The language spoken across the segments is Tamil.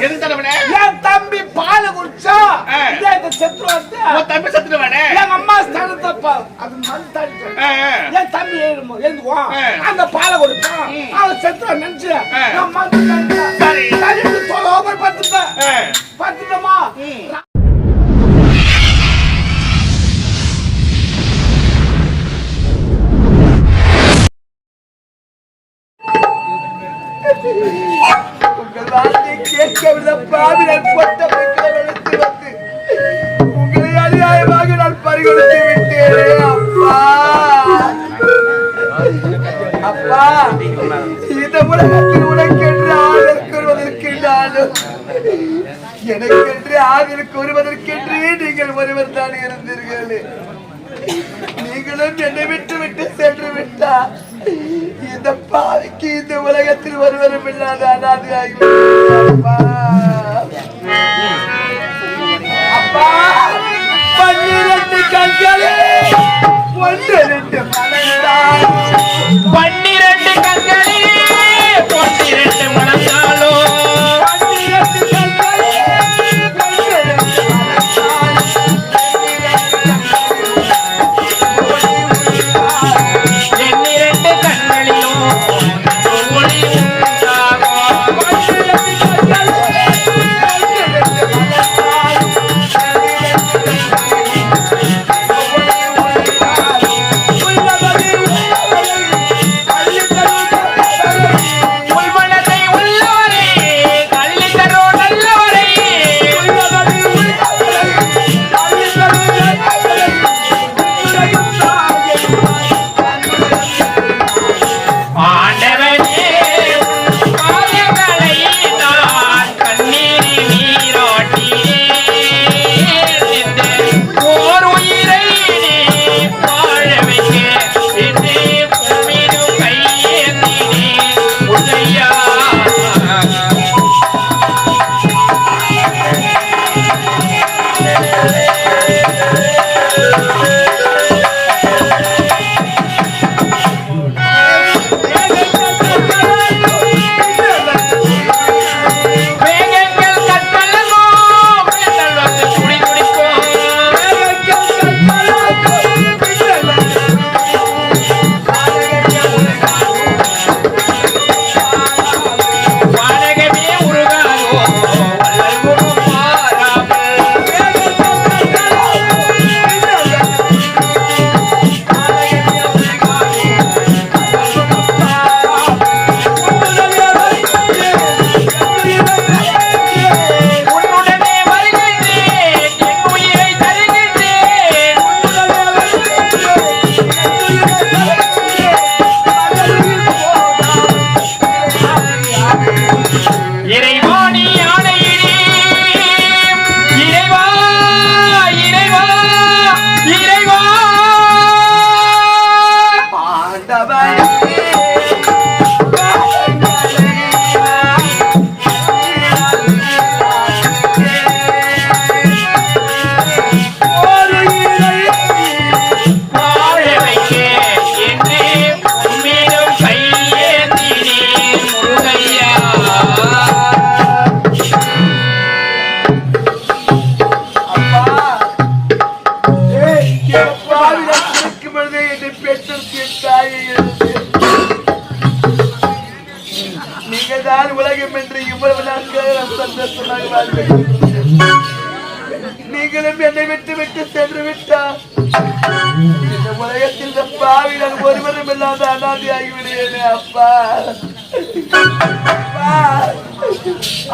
எது தலைவனே என் தம்பி பால் குடிச்சா. இதே இந்த செத்து வந்து உன் தம்பி செத்துடுவானே எங்க அம்மா ஸ்தானத்தை அது மண் ஆ. என் தம்பி எழுமோ எழுந்துவான். அந்த பாலை கொடுப்பான். அவன் செத்து நினைச்சு. நான் மண். சரி. பத்துட்டேன் ஆ. பத்துட்டமா ம். உங்கள் வார்த்தை கேட்கவில்லை பாவினால் பொட்ட பெண்களை எடுத்து வந்து உங்களை அநியாயமாக நான் பறிகொடுத்து விட்டேன் அப்பா. அப்பா இந்த உலகத்தில் உனக்கென்று ஆதல் கூறுவதற்கு நானும் எனக்கென்று ஆதல் கூறுவதற்கென்று நீங்கள் ஒருவர் தான் இருந்தீர்கள். நீங்களும் என்னை விட்டு விட்டு சென்று விட்டா இந்த பாவிக்கு இந்த ஒருவரும் இல்லாத அனாதையாகி அப்பா. பன்னிரண்டு கண்களே. ஒன்று ரெண்டு மனதால்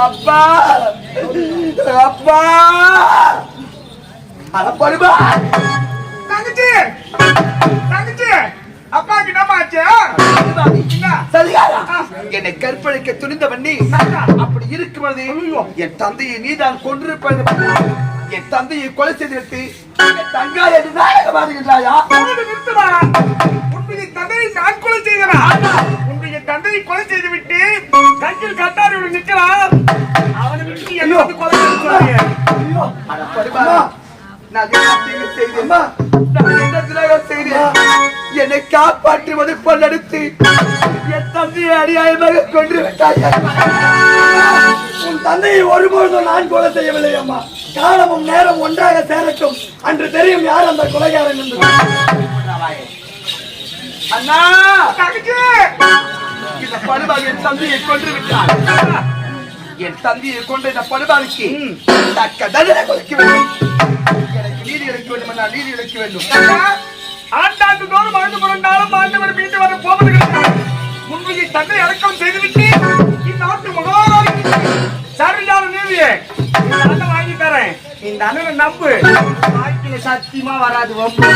அப்பா அப்பா அடப்படுமா தங்கச்சி. தங்கச்சி. அப்பாக்கு சரியாரா என்னை கற்பழிக்க துணிந்தவன் நீ. அப்படி இருக்கும் பொழுது என் தந்தையை நீதான் கொண்டிருப்பது என் தந்தையை கொலை என் தங்காய் என்று நாயகம் ஆடுகின்றாயா உனது நிறுத்துமா உன்னுடைய தந்தையை நான் கொலை செய்தனா தந்தையை கொலை செய்து விட்டு கையில் கட்டாரி நிற்கிறான் அவனை விட்டு என்ன கொலை என்ன காப்பாற்றுவது கொள்ளடுத்து என் தந்தையை அநியாயமாக கொன்று விட்டார்கள் உன் தந்தையை ஒருபொழுதும் நான் கொலை செய்யவில்லை அம்மா. காலமும் நேரம் ஒன்றாக சேரட்டும். அன்று தெரியும் யார் அந்த கொலைகாரன் என்று. அண்ணா! இந்த படுபாவி என் தந்தையை கொன்று விட்டார் என் தந்தையை கொண்டு இந்த படுபாவிக்கு தக்க தண்டனை கொடுக்க வேண்டும். எனக்கு நீதி அளிக்க வேண்டும் அண்ணா நீதி அளிக்க வேண்டும். ஆண்டாண்டு தோறும் ஆண்டு புரண்டாலும் ஆண்டவர் மீண்டு வர போவது முன்வையை தந்தை அடக்கம் செய்துவிட்டு இந்நாட்டு மகாராணி சரியான நீதியே வாங்கி தரேன். இந்த அண்ணனை நம்பு வாழ்க்கையில சத்தியமா வராது வம்பு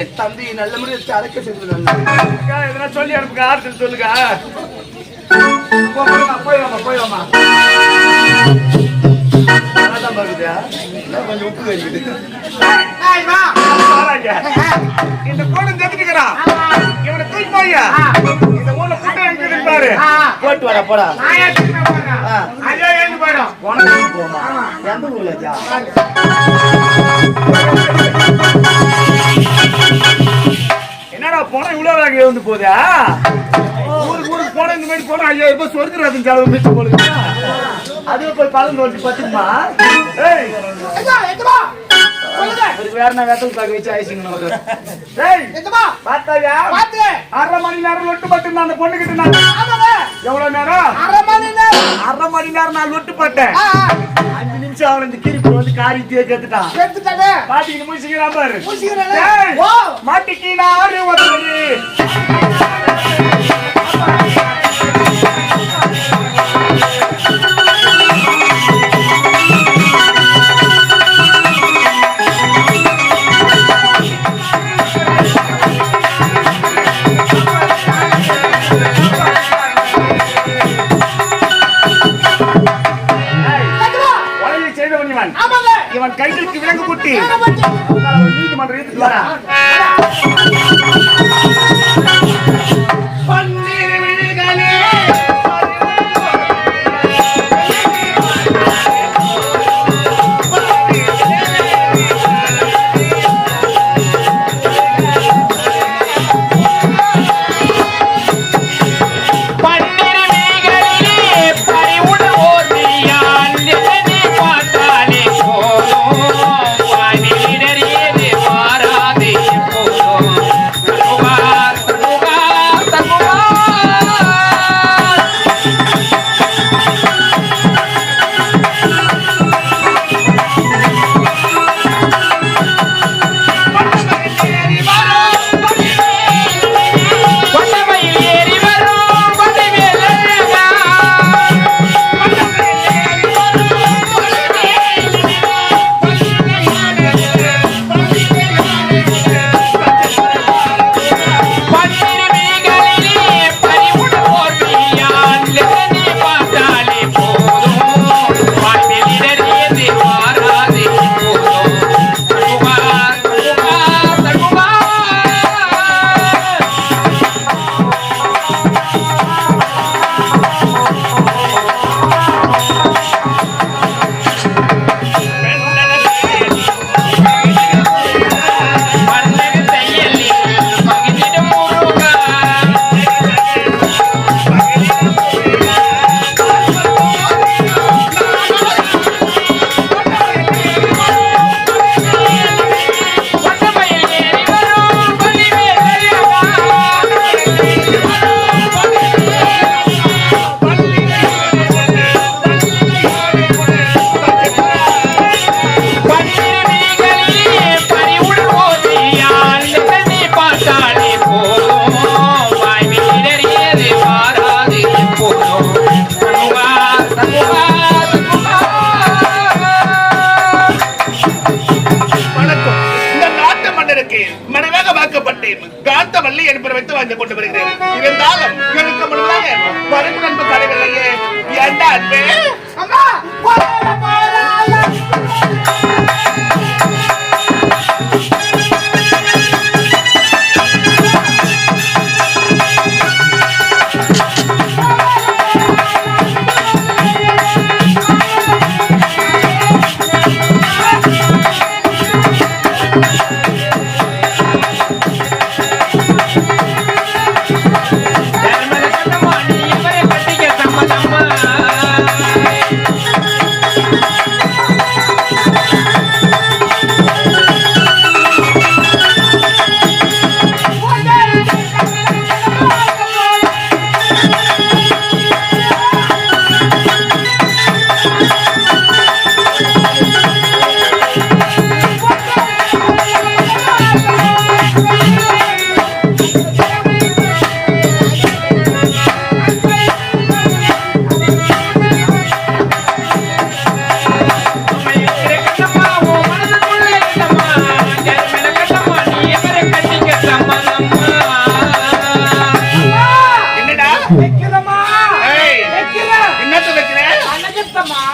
என் நல்ல முறையில் அக்கா, எதனா சொல்லி அனுப்புங்க ஆறுதல் சொல்லுங்க போ, போய்வாமா, போய்வாமா, போய்வாமா. அதான் பாக்குதா? இன்னும் கொஞ்சம் உப்பு. வாராங்க. இந்த கோடு தெரிஞ்சுக்கிறான் இவனை தூக்கி போய்யா இந்த ஊர்ல பாரு போட்டு வாடா, போடா. ஐயோ போயிடும் போமா. எந்த ஊர்ல ஜா? என்னடா போனா இவ்வளவு வேக வந்து போதா ஊருக்கு ஊருக்கு போனா இந்த மாதிரி போனா ஐயாயிரம் ரூபாய் சொருக்குறாதுங்க செலவு மிச்சம் போடுங்க அதுவே போய் பழம் பத்துக்குமா? வேற நான் வெத்தல் பாக்க வச்சு. ஏய் பார்த்தாயா அரை மணி நேரம் லொட்டு பட்டு அந்த பொண்ணு கிட்ட நான் எவ்வளவு நேரம் அரை மணி நேரம் நான் லொட்டு பட்டேன். அஞ்சு நிமிஷம் அவன் இந்த கிரிப்பு வந்து காரி தேர்த்துட்டான் பாட்டிக்கு முடிச்சுக்கிறான் பாரு. மாட்டிக்கு நாறு கைகளுக்கு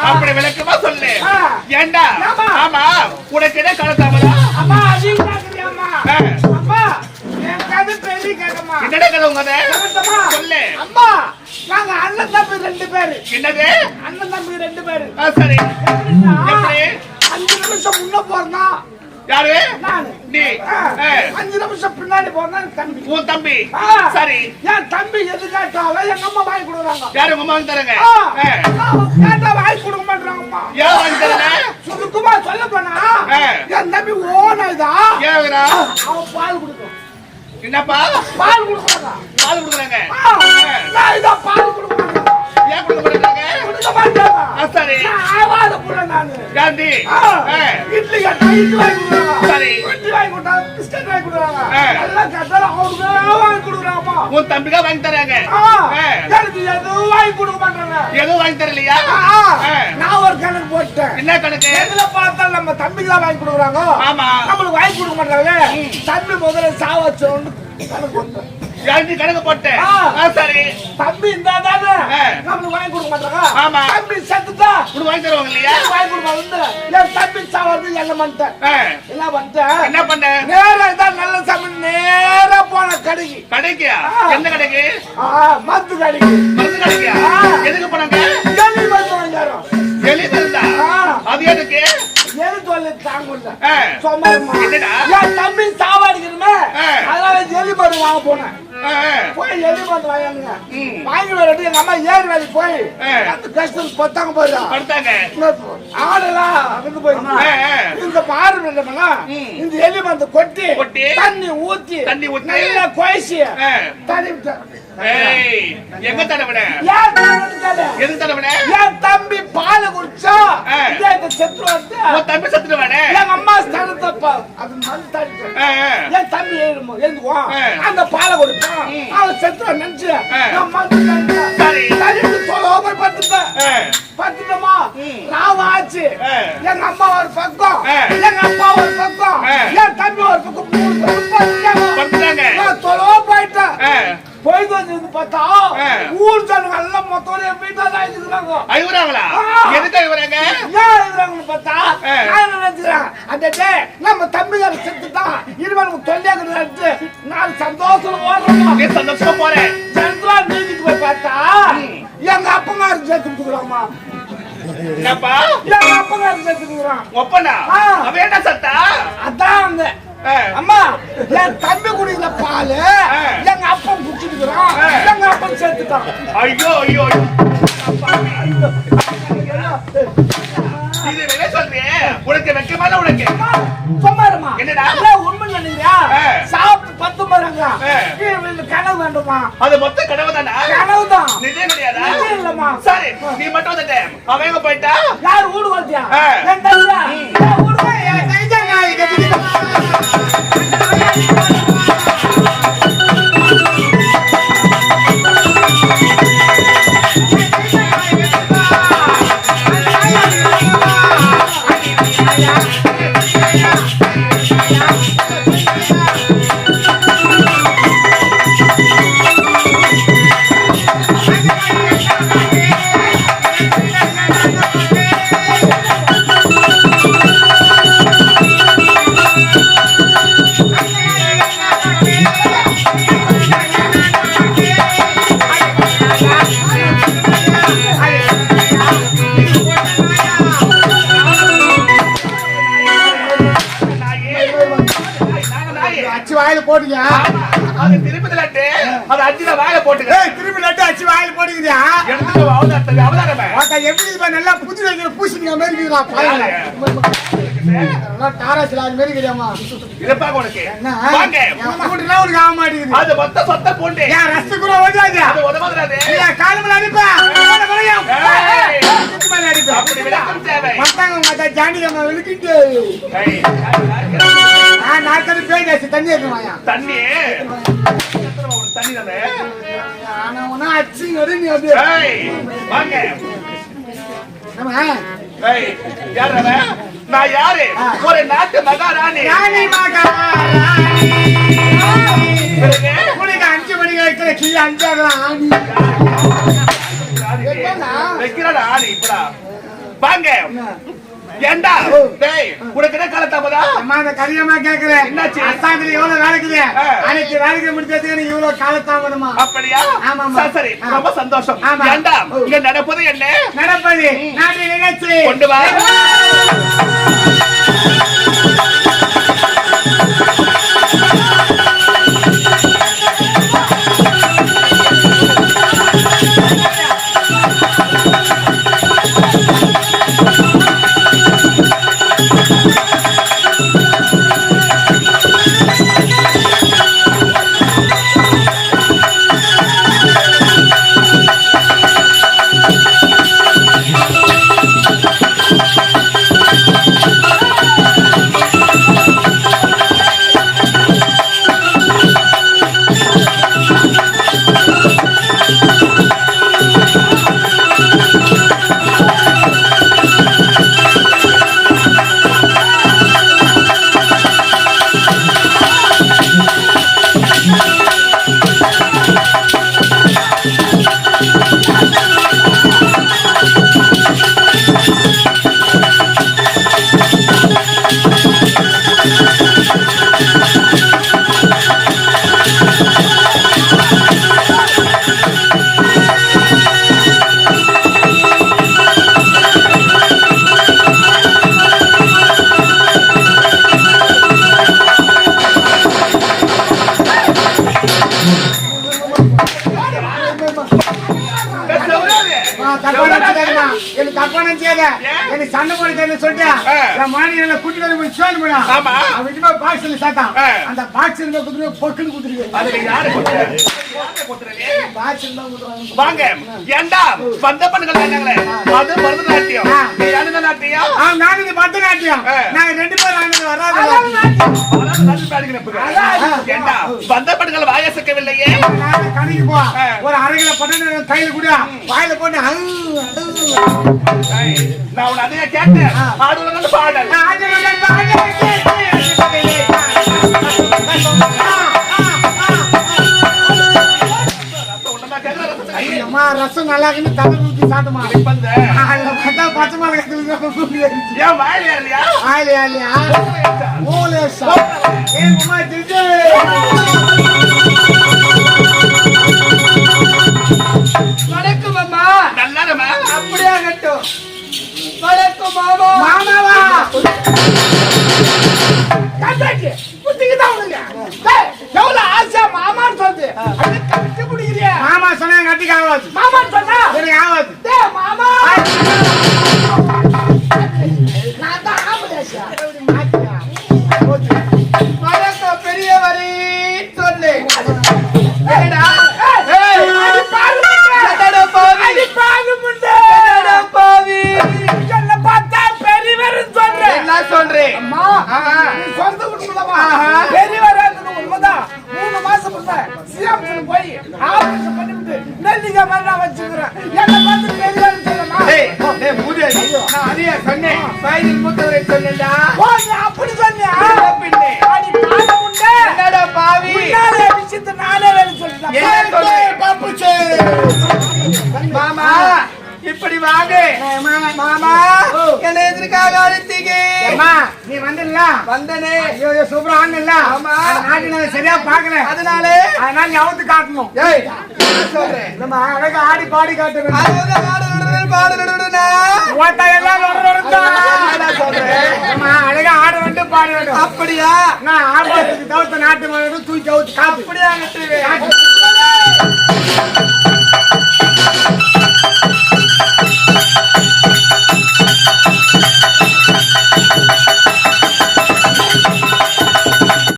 அப்படி விளக்கமா சொல்லு. ஏண்டா? ஆமா. உனக்கு என்ன கலத்தாமலா அம்மா என்னடா கதை உங்க சொல்லு. அம்மா நாங்க அண்ணன் தம்பி ரெண்டு பேரு. என்னது? அண்ணன் தம்பி ரெண்டு பேரு. சரி. அஞ்சு நிமிஷம் முன்ன போறோம் யாரு? நீ. அஞ்சு நிமிஷம் பின்னாடி போறனா தம்பி. உன் தம்பி. சரி. என் தம்பி எது கேட்டாலும் எங்க அம்மா வாங்கி கொடுக்குறாங்க. யாரு உங்க மகன் தரங்க? கேட்டா வாங்கி கொடுக்க மாட்டாங்கம்மா ஏன் வாங்கி தரல சுருக்கமா சொல்ல போனா. என் தம்பி ஓனதா ஏன்? அவன் பால் கொடுக்கும். என்னப்பா? பால் கொடுக்குறாங்க. பால் கொடுக்குறாங்க. நான் இதான் பால் கொடுக்க ஆ. இட்லி இட்லி வாங்கி கொடுக்குறாங்க. சரி. இட்லி வாங்கி கொடுத்தா பிஸ்கட் வாங்கி கொடுக்குறாங்க. எல்லாம் அவனுக்கு வாங்கி கொடுக்குறாங்கம்மா. உன் தம்பிக்கா வாங்கி தராங்க. எனக்கு எதுவும் வாங்கி கொடுக்க மாட்டாங்க. எதுவும் வாங்கி தரலையா. நான் ஒரு கணக்கு போட்டேன் என்ன கணக்கு? எதுல பார்த்தா நம்ம தம்பிக்கு வாங்கி கொடுக்குறாங்க. ஆமா. நம்மளுக்கு வாங்கி கொடுக்க மாட்டாங்க. தம்பி முதல்ல சாவச்சோன்னு கணக்கு போட்டேன் யாருக்கு கணக்கு போட்டேன் சரி. தம்பி இருந்தா தானே. நம்மளுக்கு வாங்கி கொடுக்க மாட்டாங்க ஆமா. தம்பி செத்துட்டா? உனக்கு வாங்கி தருவாங்க இல்லையா? வாங்கி கொடுக்க வந்து என் தம்பி சாவது என்ன பண்ணிட்டேன். என்ன பண்ணிட்டேன் என்ன பண்ண? நேரா இதான் நல்ல சமையல் நேரா போன கடைக்கு. கடைக்கியா ஆ. எந்த கடைக்கு? மருந்து கடைக்கு. மருந்து கடைக்கியா ஆ. எதுக்கு போனாங்க? எலி மருந்து வாங்கியாரோம் எலி மருந்தா. அது எதுக்கு? எலி தொல்லை தாங்கல என்னடா? என் தம்பி ஆ. அதனால எலி மருந்து வாங்க போனேன். போய் எலி மருந்து வாங்கினாங்க ம். வாங்கி வரட்டு எங்க அம்மா ஏறி வேலைக்கு போய். அந்த கஷ்டம் பத்தாங்க படுத்தாங்க ஆடெல்லாம். ஆ, ஆ. இந்த பாரு ம். இந்த எலி மருந்து கொட்டி கொட்டி, தண்ணி ஊத்தி தண்ணி ஊத்தி, நல்லா ஆ. தண்ணி எங்க விட்டுட்டாரு? எது தடவன என் தம்பி பால் குடிச்சா இந்த செத்து வந்து உன் தம்பி சத்துருவானே எங்க அம்மா ஸ்தானத்தை அது மண் ஆ. என் தம்பி எழுதுமோ எழுதுவான். அந்த பாலை கொடுப்பான். அவன் செத்துவ நினைச்சு தண்ணி சரி. போய் பத்துட்டேன் ஆ. பத்துட்டோமா ம். ராவ ஆச்சு ஆ. எங்க அம்மா ஒரு பக்கம். எங்க அப்பா ஒரு பக்கம். என் தம்பி ஒரு பக்கம் மூணு பக்கம் பத்துட்டாங்க. படுத்துட்டாங்க நான் தொலை போயிட்டேன் ஆ. போயிட்டு வந்து பார்த்தா. ஊர் ஜனங்க எல்லாம் மொத்தம் என் வீட்டுல தான் இருக்கிறாங்க. அழுகுறாங்களா. எதுக்கு அழுகுறாங்க? ஏன் இருக்கிறாங்கன்னு பார்த்தா. நான் நினைக்கிறேன் அந்த டே நம்ம தம்பிகார செத்துட்டான் இனிமேல் நமக்கு தொல்லையாக நினைச்சு நான் சந்தோஷம் நீ சந்தோஷமா போறேன் ஜனங்களா நீதிக்கு போய் பார்த்தா எங்க அப்பங்காரு சேர்த்துக்கிறாமா என்னப்பா? எங்க அப்பங்காரு சேர்த்துக்கிறான் ஒப்பனா? ஆ. அவன் என்ன சத்தா? அதான் அந்த. அம்மா என் தம்பி குடிக்கிற பாலு ஐயோ ஐயோ. இது என்ன சொல்றியே உனக்கு வெக்கமான உனக்கு அம்மா, சும்மா இருமா. என்னடா? உண்மை நினைக்கிறியா? சாப்பிட்டு பத்து மரங்க. கனவு வேண்டுமா? அது மொத்த கனவு தானா கனவுதான். நிஜம் கிடையாதா இல்லம்மா. சரி நீ மட்டும் வந்துட்ட அவன் எங்க போயிட்டா யார் வீடு வாழ்த்தியா? போட்டீங்க அது திருப்பி லட்டு அது அஞ்சுல வாயில போட்டுக்க. திருப்பி லட்டு அச்சு வாயில போட்டுக்கிறியா அவதாரத்தை அவதாரமே எப்படி? நல்லா புது வைக்கிற பூசணிக்காய் மாதிரி இருக்குதுடா, அது மாதிரி இருக்குதாம்மா. இருப்பா உனக்கு? வாங்க கூட்டுனா உனக்கு ஆக மாட்டேங்குது. அது மொத்த சொத்த போட்டு ஏன் ரசகுல்லா ஓடாது? அது உதவாது மேல அடிப்பா. வளையும். மத்தாங்க மத்தா ஜாண்டிக்காம விழுக்கிட்டு. நான் நாற்காலி பேய் காசு தண்ணி எடுத்துவாயா. தண்ணி உனக்கு தண்ணி தானே ஆனா உன்னை அடிச்சுங்கடி நீ அப்படியே. வாங்க யார் அவன்? நான் யாரு ஒரு நாட்டு மகாராணி. உனக்கு அஞ்சு மணிக்கு வைக்கிற கீ அஞ்சாவது ஆணி. வைக்கிறாடா ஆணி இப்படா. வாங்க. ஏண்டா? டேய் உனக்கு என்ன காலத்தாமதா அம்மா அந்த கரியமா கேக்குறேன் என்னாச்சு? அரசாங்கத்துல எவ்வளவு வேலைக்குது. அன்னைக்கு வேலைக்கு முடிச்சதுக்கு நீ இவ்வளவு காலத்தாமதமா அப்படியா? ஆமாம்மா. சரி. ரொம்ப சந்தோஷம். ஆமா. ஏண்டா. இங்க நடப்பது என்ன? நடப்பது நாட்டு நிகழ்ச்சி. கொண்டு வா! we're not. I'm வீட்டுக்கு போய் box ல சேர்த்தான். ஆ. அந்த ல குத்துட்டு போய் பொக்குன்னு குத்துட்டு. அதுல யாரு. வாங்க. ஏண்டா? வந்த பெண்கள் என்னங்களே அது பரதநாட்டியம். நீ என்ன நாட்டியம் ஆ, நாங்க இது பரதநாட்டியம். நாங்க ரெண்டு பேரும் ஆனது வராது. ஏண்டா? வந்த பெண்கள் வாயசக்கவில்லையே நாங்க கடைக்கு போ. ஒரு அரை கிலோ பட்டனை கையில கூட. வாயில போட்டு நான் உன்னை அதையா கேட்டேன். ஆடுவது பாடல். பாடல் அம்மா ரசம் நல்லா இருக்குன்னு தலை வந்த. அதுல பார்த்தா பச்சை இல்லையா வணக்கம் அம்மா. நல்லா. அப்படியே ஆகட்டும் வணக்கம் மாமா. மாமாவா? கண்டாச்சு புத்திக்குதான் உனக்கு டேய், எவ்வளவு ஆசையா மாமான்னு சொல்லுது அது கட்டி பிடிக்கிறியா மாமா சொன்னா கட்டிக்கு ஆகாது. மாமான்னு சொன்னா? எனக்கு ஆகாது. மாமா! மாமா என்ன எதற்காக அழைத்தீங்க நீ வந்தில்ல வந்தனே ஐயோ சூப்பரா ஆமா. நாட்டு நான் சரியா பாக்கல அதனால அதனால நீ அவுத்து காட்டணும் ஏய் நான் சொல்றேன் நம்ம அழகா ஆடி பாடி பாடுறது பாடுறதுனா ஓட்டா எல்லாம் சொல்றேன் நம்ம அழகா ஆட வேண்டும் பாட வேண்டும் அப்படியா நான் ஆடுறதுக்கு தவிர்த்த நாட்டு மாடு தூக்கி அவுத்து அப்படியா கட்டுவே Thank you.